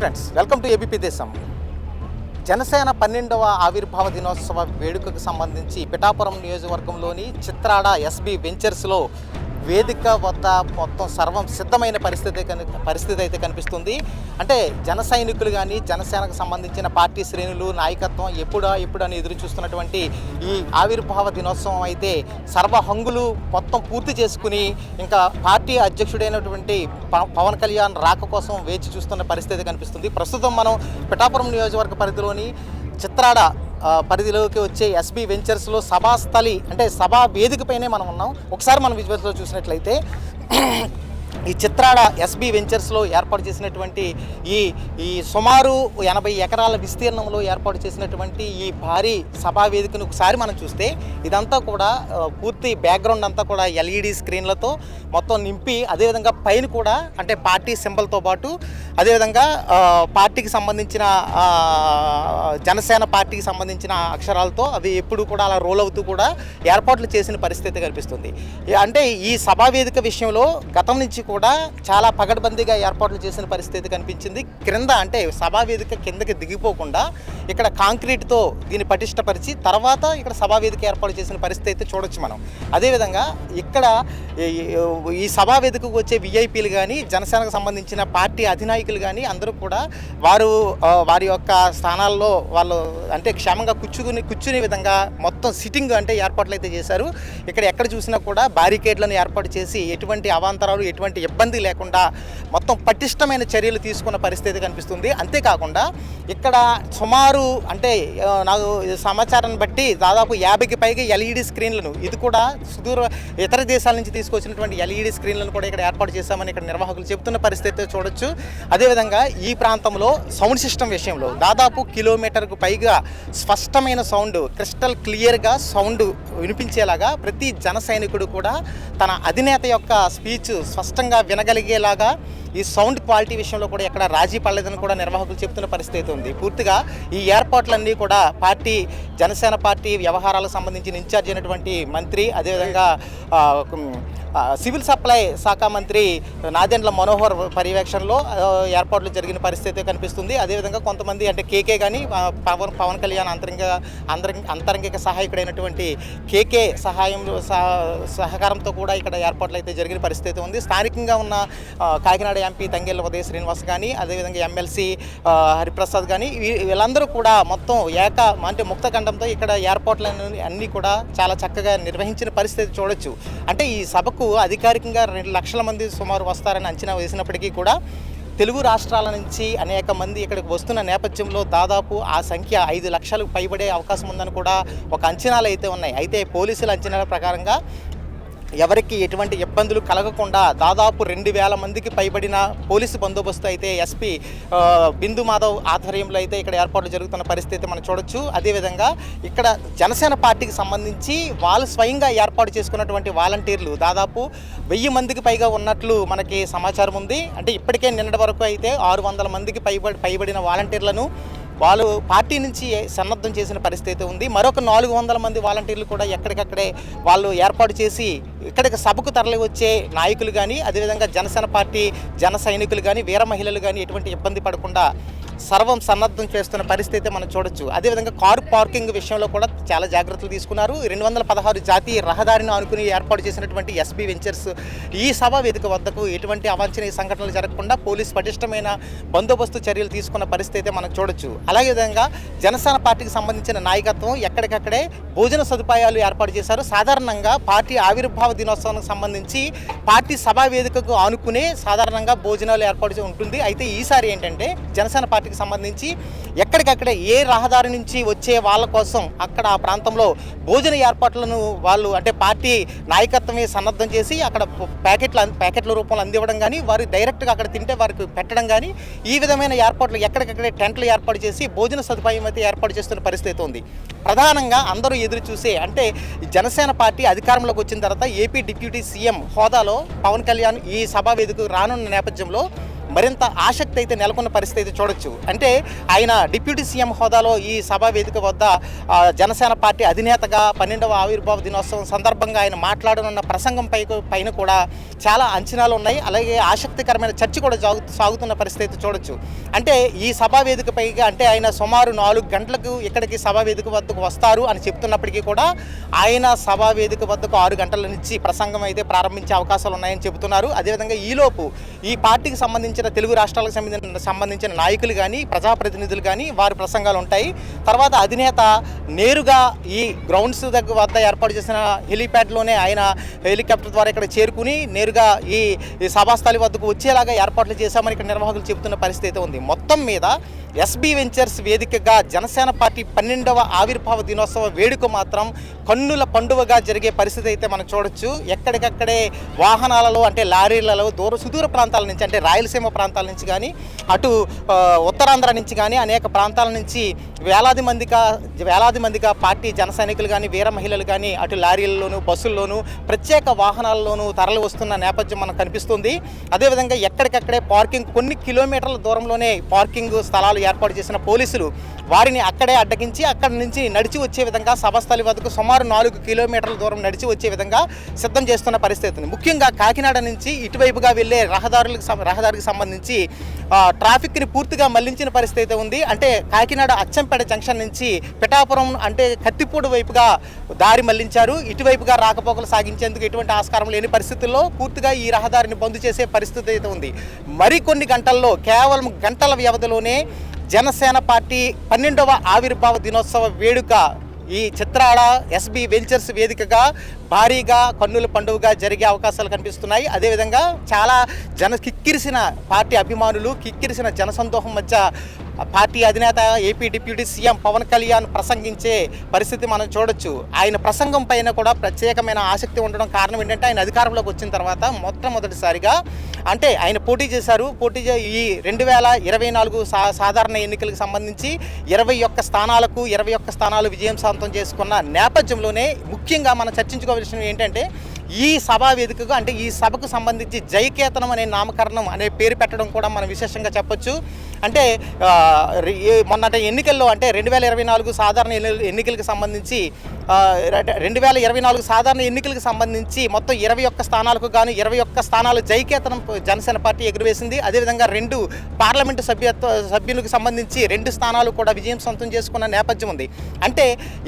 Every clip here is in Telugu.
ఫ్రెండ్స్ వెల్కమ్ టు ఏబీపీ దేశం జనసేన పన్నెండవ ఆవిర్భావ దినోత్సవ వేడుకకు సంబంధించి పిఠాపురం నియోజకవర్గంలోని చిత్రాడ ఎస్బి వెంచర్స్లో వేదిక వద్ద మొత్తం సర్వం సిద్ధమైన పరిస్థితి కని పరిస్థితి అయితే కనిపిస్తుంది. అంటే జన సైనికులు కానీ జనసేనకు సంబంధించిన పార్టీ శ్రేణులు నాయకత్వం ఎప్పుడా ఎప్పుడు అని ఎదురు చూస్తున్నటువంటి ఈ ఆవిర్భావ దినోత్సవం అయితే సర్వ హంగులు మొత్తం పూర్తి చేసుకుని ఇంకా పార్టీ అధ్యక్షుడైనటువంటి ప- పవన్ కళ్యాణ్ రాక కోసం వేచి చూస్తున్న పరిస్థితి కనిపిస్తుంది. ప్రస్తుతం మనం పిఠాపురం నియోజకవర్గ పరిధిలోని చిత్రాడ పరిధిలోకి వచ్చే ఎస్బీ వెంచర్స్లో సభాస్థలి అంటే సభా వేదికపైనే మనం ఉన్నాం. ఒకసారి మనం విజువల్స్లో చూసినట్లయితే ఈ చిత్రాడ ఎస్బీ వెంచర్స్లో ఏర్పాటు చేసినటువంటి ఈ ఈ సుమారు ఎనభై ఎకరాల విస్తీర్ణంలో ఏర్పాటు చేసినటువంటి ఈ భారీ సభా వేదికను ఒకసారి మనం చూస్తే ఇదంతా కూడా పూర్తి బ్యాక్గ్రౌండ్ అంతా కూడా ఎల్ఈడి స్క్రీన్లతో మొత్తం నింపి అదేవిధంగా పైన కూడా అంటే పార్టీ సింబల్తో పాటు అదేవిధంగా పార్టీకి సంబంధించిన జనసేన పార్టీకి సంబంధించిన అక్షరాలతో అవి ఎప్పుడు కూడా అలా రోల్ అవుతూ కూడా ఏర్పాట్లు చేసిన పరిస్థితి కనిపిస్తుంది. అంటే ఈ సభా వేదిక విషయంలో గతం నుంచి కూడా చాలా పగడ్బందీగా ఏర్పాట్లు చేసిన పరిస్థితి కనిపించింది. క్రింద అంటే సభా వేదిక కిందకి దిగిపోకుండా ఇక్కడ కాంక్రీట్తో దీన్ని పటిష్టపరిచి తర్వాత ఇక్కడ సభా వేదిక ఏర్పాటు చేసిన పరిస్థితి అయితే చూడొచ్చు మనం. అదేవిధంగా ఇక్కడ ఈ- సభావేదికకు సభా వేదికకు వచ్చే విఐపీలు కానీ జనసేనకు సంబంధించిన పార్టీ అధినాయకులు కానీ అందరూ కూడా వారు వారి యొక్క స్థానాల్లో వాళ్ళు అంటే క్షేమంగా కూర్చుని కూర్చునే విధంగా మొత్తం సిట్టింగ్ అంటే ఏర్పాట్లు అయితే చేశారు. ఇక్కడ ఎక్కడ చూసినా కూడా బ్యారికేడ్లను ఏర్పాటు చేసి ఎటువంటి అవాంతరాలు ఎటువంటి ఇబ్బంది లేకుండా మొత్తం పటిష్టమైన చర్యలు తీసుకున్న పరిస్థితి కనిపిస్తుంది. అంతేకాకుండా ఇక్కడ సుమారు అంటే నాకు సమాచారాన్ని బట్టి దాదాపు యాభైకి పైగా ఎల్ఈడి స్క్రీన్లను ఇది కూడా సుదూర ఇతర దేశాల నుంచి తీసుకొచ్చినటువంటి ఎల్ఈడి స్క్రీన్లను కూడా ఇక్కడ ఏర్పాటు చేశామని ఇక్కడ నిర్వాహకులు చెబుతున్న పరిస్థితి చూడొచ్చు. అదేవిధంగా ఈ ప్రాంతంలో సౌండ్ సిస్టమ్ విషయంలో దాదాపు కిలోమీటర్కు పైగా స్పష్టమైన సౌండ్ క్రిస్టల్ క్లియర్గా సౌండ్ వినిపించేలాగా ప్రతి జన సైనికుడు కూడా తన అధినేత యొక్క స్పీచ్ స్పష్టంగా వినగలిగేలాగా ఈ సౌండ్ క్వాలిటీ విషయంలో కూడా ఎక్కడ రాజీ పడలేదని కూడా నిర్వాహకులు చెప్తున్న పరిస్థితి ఉంది. పూర్తిగా ఈ ఏర్పాట్లన్నీ కూడా పార్టీ జనసేన పార్టీ వ్యవహారాలకు సంబంధించిన ఇన్ఛార్జ్ అయినటువంటి మంత్రి అదేవిధంగా సివిల్ సప్లై శాఖ మంత్రి నాదెండ్ల మనోహర్ పర్యవేక్షణలో ఏర్పాట్లు జరిగిన పరిస్థితి కనిపిస్తుంది. అదేవిధంగా కొంతమంది అంటే కేకే కానీ పవన్ పవన్ కళ్యాణ్ అంతరంగ అంతరంగ అంతరంగిక సహాయకుడైనటువంటి కేకే సహాయం సహకారంతో కూడా ఇక్కడ ఏర్పాట్లు అయితే జరిగిన పరిస్థితి ఉంది. స్థానికంగా ఉన్న కాకినాడ ఎంపీ తంగేళ్ళ ఉదయ శ్రీనివాస్ కానీ అదేవిధంగా ఎమ్మెల్సీ హరిప్రసాద్ కానీ వీళ్ళందరూ కూడా మొత్తం ఏక అంటే ముక్తఖండంతో ఇక్కడ ఏర్పాట్లను అన్నీ కూడా చాలా చక్కగా నిర్వహించిన పరిస్థితి చూడొచ్చు. అంటే ఈ సభకు అధికారికంగా రెండు లక్షల మంది సుమారు వస్తారని అంచనా వేసినప్పటికీ కూడా తెలుగు రాష్ట్రాల నుంచి అనేక మంది ఇక్కడికి వస్తున్న నేపథ్యంలో దాదాపు ఆ సంఖ్య ఐదు లక్షలకు పైబడే అవకాశం ఉందని కూడా ఒక అంచనాలు అయితే ఉన్నాయి. అయితే పోలీసుల అంచనాల ప్రకారంగా ఎవరికి ఎటువంటి ఇబ్బందులు కలగకుండా దాదాపు రెండు వేల మందికి పైబడిన పోలీసు బందోబస్తు అయితే ఎస్పీ బిందు మాధవ్ ఆధ్వర్యంలో అయితే ఇక్కడ ఏర్పాట్లు జరుగుతున్న పరిస్థితి మనం చూడొచ్చు. అదేవిధంగా ఇక్కడ జనసేన పార్టీకి సంబంధించి వాళ్ళు స్వయంగా ఏర్పాటు చేసుకున్నటువంటి వాలంటీర్లు దాదాపు వెయ్యి మందికి పైగా ఉన్నట్లు మనకి సమాచారం ఉంది. అంటే ఇప్పటికే నిన్నటి వరకు అయితే ఆరు వందల మందికి పైబడి పైబడిన వాలంటీర్లను వాళ్ళు పార్టీ నుంచి సన్నద్ధం చేసిన పరిస్థితి ఉంది. మరొక నాలుగు వందల మంది వాలంటీర్లు కూడా ఎక్కడికక్కడే వాళ్ళు ఏర్పాటు చేసి ఇక్కడికి సభకు తరలి వచ్చే నాయకులు కానీ అదేవిధంగా జనసేన పార్టీ జన సైనికులు కానీ వీర మహిళలు కానీ ఎటువంటి ఇబ్బంది పడకుండా సర్వం సన్నద్ధం చేస్తున్న పరిస్థితి మనం చూడొచ్చు. అదేవిధంగా కారు పార్కింగ్ విషయంలో కూడా చాలా జాగ్రత్తలు తీసుకున్నారు. రెండు వందల పదహారు జాతీయ రహదారిని ఆనుకుని ఏర్పాటు చేసినటువంటి ఎస్బీ వెంచర్స్ ఈ సభా వేదిక వద్దకు ఎటువంటి అవాంఛనీయ సంఘటనలు జరగకుండా పోలీస్ పటిష్టమైన బందోబస్తు చర్యలు తీసుకున్న పరిస్థితి మనం చూడొచ్చు. అలాగే విధంగా జనసేన పార్టీకి సంబంధించిన నాయకత్వం ఎక్కడికక్కడే భోజన సదుపాయాలు ఏర్పాటు చేశారు. సాధారణంగా పార్టీ ఆవిర్భావ దినోత్సవానికి సంబంధించి పార్టీ సభా వేదికకు ఆనుకునే సాధారణంగా భోజనాలు ఏర్పాటు చేసి ఉంటుంది. అయితే ఈసారి ఏంటంటే జనసేన పార్టీ పార్టీకి సంబంధించి ఎక్కడికక్కడే ఏ రహదారి నుంచి వచ్చే వాళ్ళ కోసం అక్కడ ఆ ప్రాంతంలో భోజన ఏర్పాట్లను వాళ్ళు అంటే పార్టీ నాయకత్వమే సన్నద్ధం చేసి అక్కడ ప్యాకెట్ల ప్యాకెట్ల రూపంలో అందివ్వడం కానీ వారు డైరెక్ట్గా అక్కడ తింటే వారికి పెట్టడం కానీ ఈ విధమైన ఏర్పాట్లు ఎక్కడికక్కడే టెంట్లు ఏర్పాటు చేసి భోజన సదుపాయం అయితే ఏర్పాటు చేస్తున్న పరిస్థితి ఉంది. ప్రధానంగా అందరూ ఎదురు చూసే అంటే జనసేన పార్టీ అధికారంలోకి వచ్చిన తర్వాత ఏపీ డిప్యూటీ సీఎం హోదాలో పవన్ కళ్యాణ్ ఈ సభా వేదికకు రానున్న నేపథ్యంలో మరింత ఆసక్తి అయితే నెలకొన్న పరిస్థితి చూడొచ్చు. అంటే ఆయన డిప్యూటీ సీఎం హోదాలో ఈ సభా వేదిక వద్ద జనసేన పార్టీ అధినేతగా పన్నెండవ ఆవిర్భావ దినోత్సవం సందర్భంగా ఆయన మాట్లాడనున్న ప్రసంగంపై పైన కూడా చాలా అంచనాలు ఉన్నాయి. అలాగే ఆసక్తికరమైన చర్చ కూడా సాగుతున్న పరిస్థితి చూడొచ్చు. అంటే ఈ సభా వేదికపైగా అంటే ఆయన సుమారు నాలుగు గంటలకు ఇక్కడికి సభా వేదిక వద్దకు వస్తారు అని చెప్తున్నప్పటికీ కూడా ఆయన సభా వేదిక వద్దకు ఆరు గంటల నుంచి ప్రసంగం అయితే ప్రారంభించే అవకాశాలు ఉన్నాయని చెబుతున్నారు. అదేవిధంగా ఈలోపు ఈ పార్టీకి సంబంధించిన తెలుగు రాష్ట్రాలకు సంబంధించిన సంబంధించిన నాయకులు కానీ ప్రజాప్రతినిధులు కానీ వారి ప్రసంగాలు ఉంటాయి. తర్వాత అధినేత నేరుగా ఈ గ్రౌండ్స్ దగ్గర వద్ద ఏర్పాటు చేసిన హెలీప్యాడ్లోనే ఆయన హెలికాప్టర్ ద్వారా ఇక్కడ చేరుకుని నేరుగా ఈ సభాస్థలి వద్దకు వచ్చేలాగా ఏర్పాట్లు చేశామని ఇక్కడ నిర్వాహకులు చెబుతున్న పరిస్థితి అయితే ఉంది. మొత్తం మీద ఎస్బీ వెంచర్స్ వేదికగా జనసేన పార్టీ పన్నెండవ ఆవిర్భావ దినోత్సవ వేడుక మాత్రం కన్నుల పండుగగా జరిగే పరిస్థితి అయితే మనం చూడొచ్చు. ఎక్కడికక్కడే వాహనాలలో అంటే లారీలలో దూర సుదూర ప్రాంతాల నుంచి అంటే రాయలసీమ ప్రాంతాల నుంచి కానీ అటు ఉత్తరాంధ్ర నుంచి కానీ అనేక ప్రాంతాల నుంచి వేలాది మందిగా వేలాది మందిగా పార్టీ జన సైనికులు కానీ వీర మహిళలు కానీ అటు లారీలలోనూ బస్సుల్లోనూ ప్రత్యేక వాహనాల్లోనూ తరలి వస్తున్న నేపథ్యం మనకు కనిపిస్తుంది. అదేవిధంగా ఎక్కడికక్కడే పార్కింగ్ కొన్ని కిలోమీటర్ల దూరంలోనే పార్కింగ్ స్థలాలు ఏర్పాటు చేసిన పోలీసులు వారిని అక్కడే అడ్డగించి అక్కడి నుంచి నడిచి వచ్చే విధంగా సభస్థలి వద్దకు సుమారు నాలుగు కిలోమీటర్ల దూరం నడిచి వచ్చే విధంగా సిద్ధం చేస్తున్న పరిస్థితి ఉంది. ముఖ్యంగా కాకినాడ నుంచి ఇటువైపుగా వెళ్ళే రహదారులకు రహదారికి సంబంధించి ట్రాఫిక్ని పూర్తిగా మళ్ళించిన పరిస్థితి అయితే ఉంది. అంటే కాకినాడ అచ్చంపేట జంక్షన్ నుంచి పిఠాపురం అంటే కత్తిపూడి వైపుగా దారి మళ్ళించారు. ఇటువైపుగా రాకపోకలు సాగించేందుకు ఎటువంటి ఆస్కారం లేని పరిస్థితుల్లో పూర్తిగా ఈ రహదారిని బంద్ చేసే పరిస్థితి అయితే ఉంది. మరికొన్ని గంటల్లో కేవలం గంటల వ్యవధిలోనే జనసేన పార్టీ పన్నెండవ ఆవిర్భావ దినోత్సవ వేడుక ఈ చిత్రాల ఎస్బి వెంచర్స్ వేదికగా భారీగా కన్నుల పండుగగా జరిగే అవకాశాలు కనిపిస్తున్నాయి. అదేవిధంగా చాలా జన కిక్కిరిసిన పార్టీ అభిమానులు కిక్కిరిసిన జనసందోహం మధ్య పార్టీ అధినేత AP deputy CM Pawan Kalyan ప్రసంగించే పరిస్థితి మనం చూడొచ్చు. ఆయన ప్రసంగం పైన కూడా ప్రత్యేకమైన ఆసక్తి ఉండడం కారణం ఏంటంటే ఆయన అధికారంలోకి వచ్చిన తర్వాత మొట్టమొదటిసారిగా అంటే ఆయన పోటీ చేశారు. పోటీ చే ఈ రెండు వేల ఇరవై నాలుగు సా సాధారణ ఎన్నికలకు సంబంధించి ఇరవై ఒక్క స్థానాలకు ఇరవై ఒక్క స్థానాలు విజయం సాంతం చేసుకున్న నేపథ్యంలోనే ముఖ్యంగా మనం చర్చించుకోవాల్సినవి ఏంటంటే ఈ సభా వేదికగా అంటే ఈ సభకు సంబంధించి జయకేతనం అనే నామకరణం అనే పేరు పెట్టడం కూడా మనం విశేషంగా చెప్పొచ్చు. అంటే మొన్నటి ఎన్నికల్లో అంటే రెండు వేల ఇరవై నాలుగు సాధారణ ఎన్నికలకు సంబంధించి రెండు వేల ఇరవై నాలుగు సాధారణ ఎన్నికలకు సంబంధించి మొత్తం ఇరవై ఒక్క స్థానాలకు గాను ఇరవై ఒక్క స్థానాలు జైకేతనం జనసేన పార్టీ ఎగురవేసింది. అదేవిధంగా రెండు పార్లమెంటు సభ్యత్వ సభ్యులకు సంబంధించి రెండు స్థానాలు కూడా విజయం సొంతం చేసుకున్న నేపథ్యం ఉంది. అంటే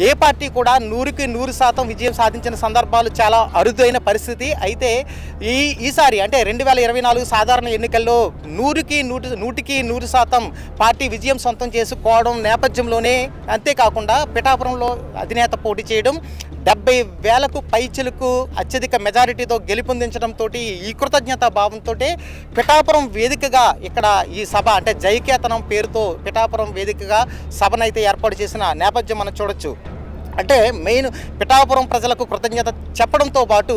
ఏ పార్టీ కూడా నూరుకి నూరు శాతం విజయం సాధించిన సందర్భాలు చాలా అరుదైన పరిస్థితి. అయితే ఈ ఈసారి అంటే రెండు వేల ఇరవై నాలుగు సాధారణ ఎన్నికల్లో నూరుకి నూటి నూటికి నూరు శాతం పార్టీ విజయం సొంతం చేసుకోవడం నేపథ్యంలోనే అంతేకాకుండా పిఠాపురంలో అధినేత పోటీ చేయడం డెబ్బై వేలకు పైచిలకు అత్యధిక మెజారిటీతో గెలుపొందించడంతో ఈ కృతజ్ఞత భావంతో పిఠాపురం వేదికగా ఇక్కడ ఈ సభ అంటే జైకేతనం పేరుతో పిఠాపురం వేదికగా సభనైతే ఏర్పాటు చేసిన నేపథ్యం మనం చూడొచ్చు. అంటే మెయిన్ పిఠాపురం ప్రజలకు కృతజ్ఞత చెప్పడంతో పాటు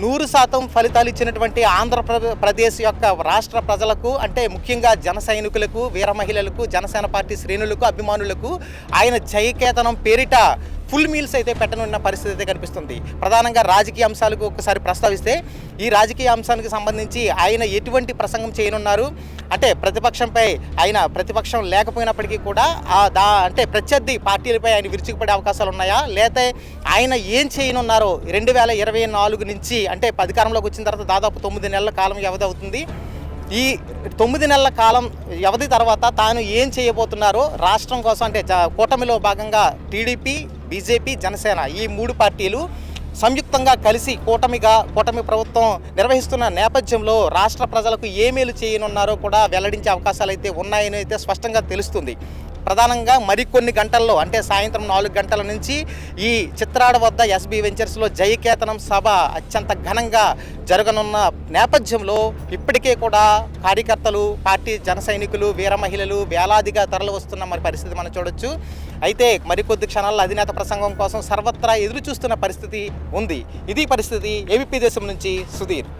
నూరు శాతం ఫలితాలు ఇచ్చినటువంటి ఆంధ్రప్రదేశ్ ప్రదేశ్ యొక్క రాష్ట్ర ప్రజలకు అంటే ముఖ్యంగా జన సైనికులకు వీర మహిళలకు జనసేన పార్టీ శ్రేణులకు అభిమానులకు ఆయన జయకేతనం పేరిట ఫుల్ మీల్స్ అయితే పెట్టనున్న పరిస్థితి అయితే కనిపిస్తుంది. ప్రధానంగా రాజకీయ అంశాలకు ఒకసారి ప్రస్తావిస్తే ఈ రాజకీయ అంశానికి సంబంధించి ఆయన ఎటువంటి ప్రసంగం చేయనున్నారు? అంటే ప్రతిపక్షంపై ఆయన ప్రతిపక్షం లేకపోయినప్పటికీ కూడా ఆ దా అంటే ప్రత్యర్థి పార్టీలపై ఆయన విరుచుకుపడే అవకాశాలు ఉన్నాయా? లేతే ఆయన ఏం చేయనున్నారో రెండు వేల ఇరవై నాలుగు నుంచి అంటే అధికారంలోకి వచ్చిన తర్వాత దాదాపు తొమ్మిది నెలల కాలం వ్యవధి అవుతుంది. ఈ తొమ్మిది నెలల కాలం వ్యవధి తర్వాత తాను ఏం చేయబోతున్నారో రాష్ట్రం కోసం అంటే కూటమిలో భాగంగా టీడీపీ బీజేపీ జనసేన ఈ మూడు పార్టీలు సంయుక్తంగా కలిసి కూటమిగా కూటమి ప్రభుత్వం నిర్వహిస్తున్న నేపథ్యంలో రాష్ట్ర ప్రజలకు ఏ మేలు చేయనున్నారో కూడా వెల్లడించే అవకాశాలు అయితే ఉన్నాయని అయితే స్పష్టంగా తెలుస్తుంది. ప్రధానంగా మరికొన్ని గంటల్లో అంటే సాయంత్రం నాలుగు గంటల నుంచి ఈ చిత్రాడ వద్ద ఎస్బీ వెంచర్స్లో జయకేతనం సభ అత్యంత ఘనంగా జరగనున్న నేపథ్యంలో ఇప్పటికే కూడా కార్యకర్తలు పార్టీ జన సైనికులు వీర మహిళలు వేలాదిగా తరలి వస్తున్న మరి పరిస్థితి మనం చూడొచ్చు. అయితే మరికొద్ది క్షణాల్లో అధినేత ప్రసంగం కోసం సర్వత్రా ఎదురు చూస్తున్న పరిస్థితి ఉంది. ఇది పరిస్థితి ఏబీపీ దేశం నుంచి సుధీర్.